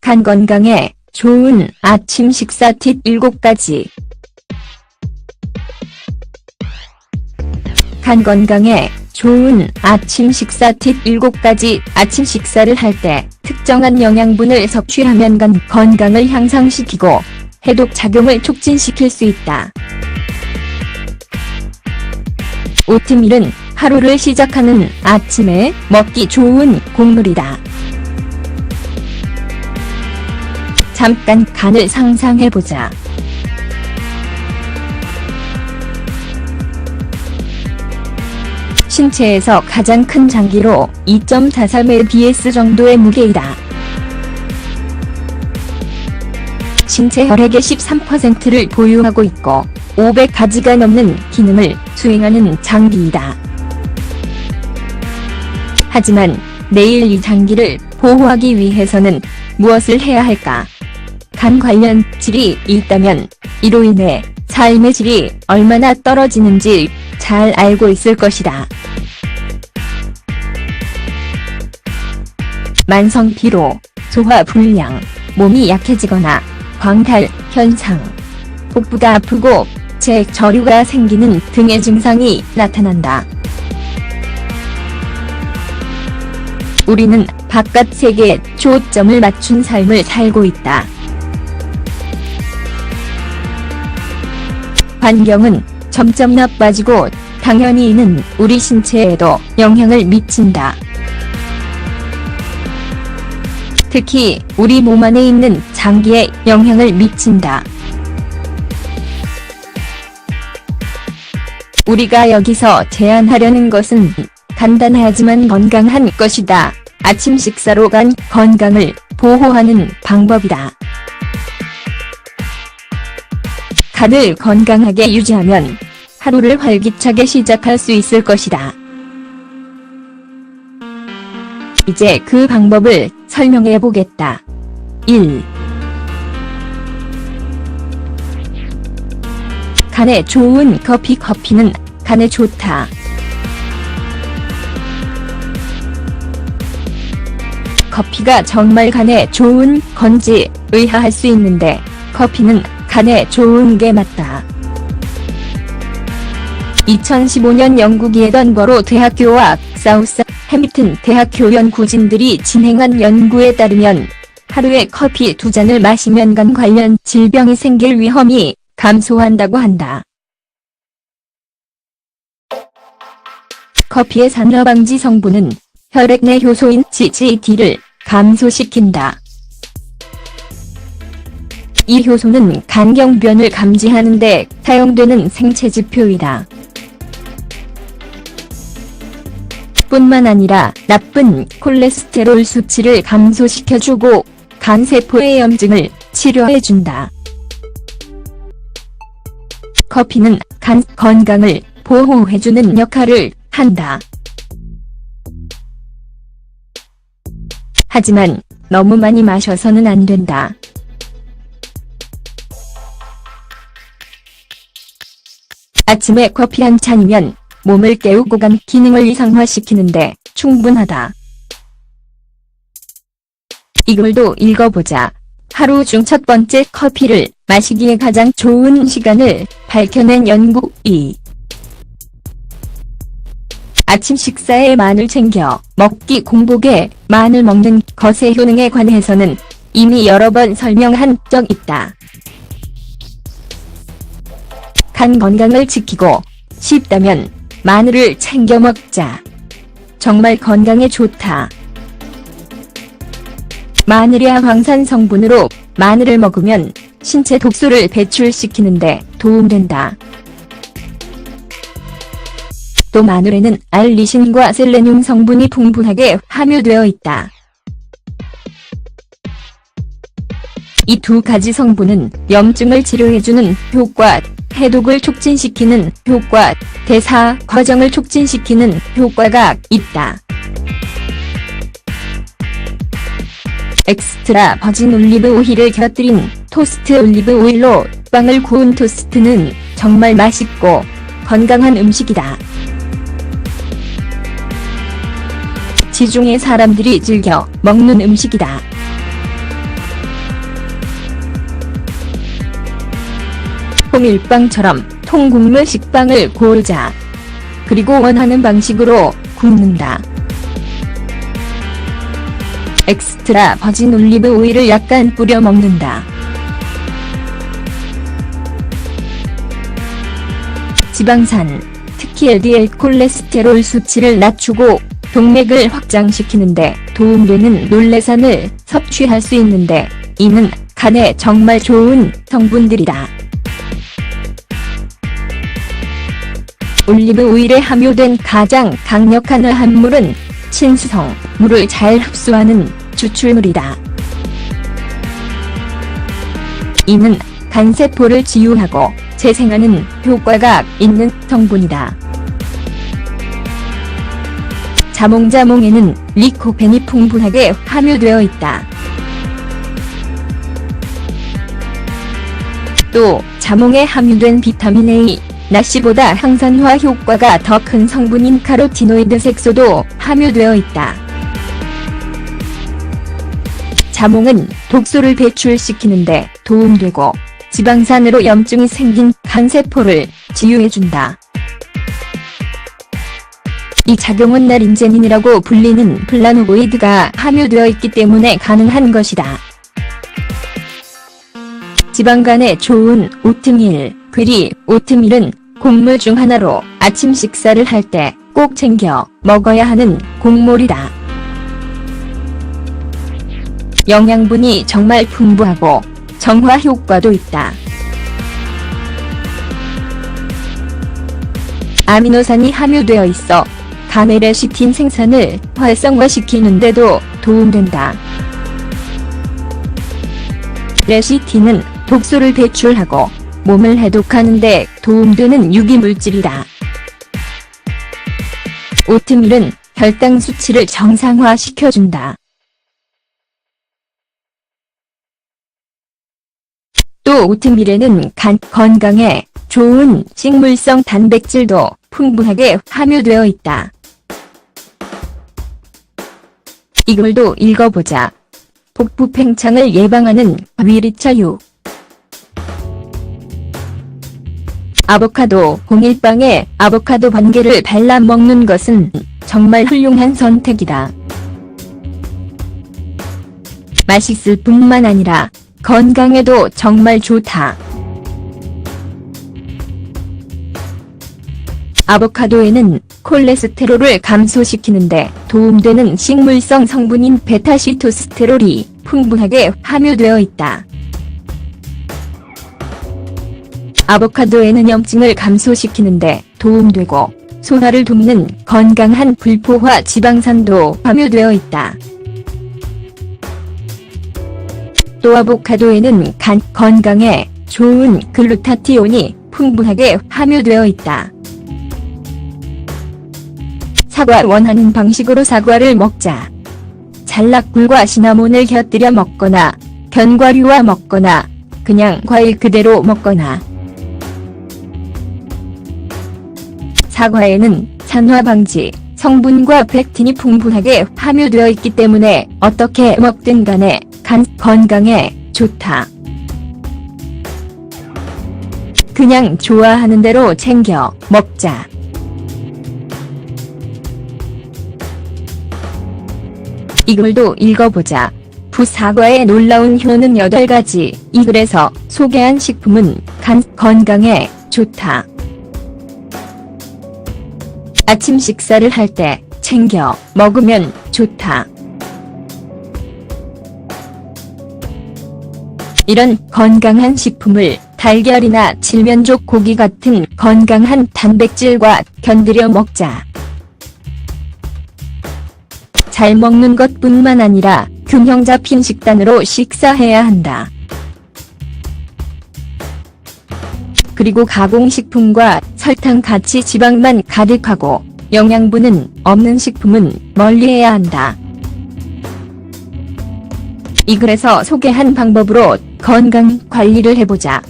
간 건강에 좋은 아침 식사 팁 7가지. 간 건강에 좋은 아침 식사 팁 7가지. 아침 식사를 할 때 특정한 영양분을 섭취하면 간 건강을 향상시키고 해독 작용을 촉진시킬 수 있다. 오트밀은 하루를 시작하는 아침에 먹기 좋은 곡물이다. 잠깐 간을 상상해보자. 신체에서 가장 큰 장기로 2.43lbs 정도의 무게이다. 신체 혈액의 13%를 보유하고 있고 500가지가 넘는 기능을 수행하는 장기이다. 하지만 내일 이 장기를 보호하기 위해서는 무엇을 해야 할까? 간 관련 질이 있다면 이로 인해 삶의 질이 얼마나 떨어지는지 잘 알고 있을 것이다. 만성 피로, 소화 불량, 몸이 약해지거나 광탈 현상, 복부가 아프고 재 저류가 생기는 등의 증상이 나타난다. 우리는 바깥 세계에 초점을 맞춘 삶을 살고 있다. 환경은 점점 나빠지고 당연히 이는 우리 신체에도 영향을 미친다. 특히 우리 몸 안에 있는 장기에 영향을 미친다. 우리가 여기서 제안하려는 것은 간단하지만 건강한 것이다. 아침 식사로 간 건강을 보호하는 방법이다. 간을 건강하게 유지하면 하루를 활기차게 시작할 수 있을 것이다. 이제 그 방법을 설명해 보겠다. 1. 간에 좋은 커피 커피는 간에 좋다. 커피가 정말 간에 좋은 건지 의아할 수 있는데 커피는 간에 좋은 게 맞다. 2015년 영국의 에던버로 대학교와 사우스 해미튼 대학교 연구진들이 진행한 연구에 따르면 하루에 커피 두 잔을 마시면 간 관련 질병이 생길 위험이 감소한다고 한다. 커피의 산화방지 성분은 혈액 내 효소인 GGT를 감소시킨다. 이 효소는 간경변을 감지하는 데 사용되는 생체 지표이다. 뿐만 아니라 나쁜 콜레스테롤 수치를 감소시켜주고 간세포의 염증을 치료해준다. 커피는 간 건강을 보호해주는 역할을 한다. 하지만 너무 많이 마셔서는 안 된다. 아침에 커피 한 잔이면 몸을 깨우고 간 기능을 이상화시키는데 충분하다. 이글도 읽어보자. 하루 중 첫 번째 커피를 마시기에 가장 좋은 시간을 밝혀낸 연구 2. 아침 식사에 마늘 챙겨 먹기 공복에 마늘 먹는 것의 효능에 관해서는 이미 여러 번 설명한 적 있다. 간 건강을 지키고 싶다면 마늘을 챙겨 먹자. 정말 건강에 좋다. 마늘이야 황산 성분으로 마늘을 먹으면 신체 독소를 배출시키는데 도움된다. 또 마늘에는 알리신과 셀레늄 성분이 풍부하게 함유되어 있다. 이 두 가지 성분은 염증을 치료해주는 효과, 해독을 촉진시키는 효과, 대사 과정을 촉진시키는 효과가 있다. 엑스트라 버진 올리브 오일을 곁들인 토스트 올리브 오일로 빵을 구운 토스트는 정말 맛있고 건강한 음식이다. 시중의 사람들이 즐겨 먹는 음식이다. 통일빵처럼 통국물 식빵을 고르자. 그리고 원하는 방식으로 굽는다. 엑스트라 버진 올리브 오일을 약간 뿌려 먹는다. 지방산, 특히 LDL 콜레스테롤 수치를 낮추고 동맥을 확장시키는데 도움되는 놀래산을 섭취할 수 있는데 이는 간에 정말 좋은 성분들이다. 올리브 오일에 함유된 가장 강력한 함물은 친수성, 물을 잘 흡수하는 추출물이다. 이는 간세포를 지우하고 재생하는 효과가 있는 성분이다. 자몽자몽에는 리코펜이 풍부하게 함유되어 있다. 또 자몽에 함유된 비타민 A, 나씨보다 항산화 효과가 더 큰 성분인 카로티노이드 색소도 함유되어 있다. 자몽은 독소를 배출시키는데 도움되고 지방산으로 염증이 생긴 간세포를 치유해준다. 이 작용은 나린제닌이라고 불리는 플라노보이드가 함유되어 있기 때문에 가능한 것이다. 지방간에 좋은 오트밀, 그리 오트밀은 곡물 중 하나로 아침 식사를 할 때 꼭 챙겨 먹어야 하는 곡물이다. 영양분이 정말 풍부하고 정화 효과도 있다. 아미노산이 함유되어 있어 간의 레시틴 생산을 활성화시키는데도 도움된다. 레시틴은 독소를 배출하고 몸을 해독하는데 도움되는 유기물질이다. 오트밀은 혈당 수치를 정상화시켜준다. 또 오트밀에는 간 건강에 좋은 식물성 단백질도 풍부하게 함유되어 있다. 이걸도 읽어보자. 복부 팽창을 예방하는 위리차유. 아보카도 공일빵에 아보카도 반개를 발라 먹는 것은 정말 훌륭한 선택이다. 맛있을 뿐만 아니라 건강에도 정말 좋다. 아보카도에는 콜레스테롤을 감소시키는데 도움되는 식물성 성분인 베타시토스테롤이 풍부하게 함유되어 있다. 아보카도에는 염증을 감소시키는데 도움되고 소화를 돕는 건강한 불포화 지방산도 함유되어 있다. 또 아보카도에는 간 건강에 좋은 글루타티온이 풍부하게 함유되어 있다. 사과 원하는 방식으로 사과를 먹자. 잘락꿀과 시나몬을 곁들여 먹거나 견과류와 먹거나 그냥 과일 그대로 먹거나 사과에는 산화 방지 성분과 펙틴이 풍부하게 함유되어 있기 때문에 어떻게 먹든 간에 간 건강에 좋다. 그냥 좋아하는 대로 챙겨 먹자. 이 글도 읽어보자. 부사과의 놀라운 효능 8가지. 이 글에서 소개한 식품은 간 건강에 좋다. 아침 식사를 할 때 챙겨 먹으면 좋다. 이런 건강한 식품을 달걀이나 칠면조 고기 같은 건강한 단백질과 견들여 먹자. 잘 먹는 것뿐만 아니라 균형 잡힌 식단으로 식사해야 한다. 그리고 가공식품과 설탕 같이 지방만 가득하고 영양분은 없는 식품은 멀리해야 한다. 이 글에서 소개한 방법으로 건강 관리를 해보자.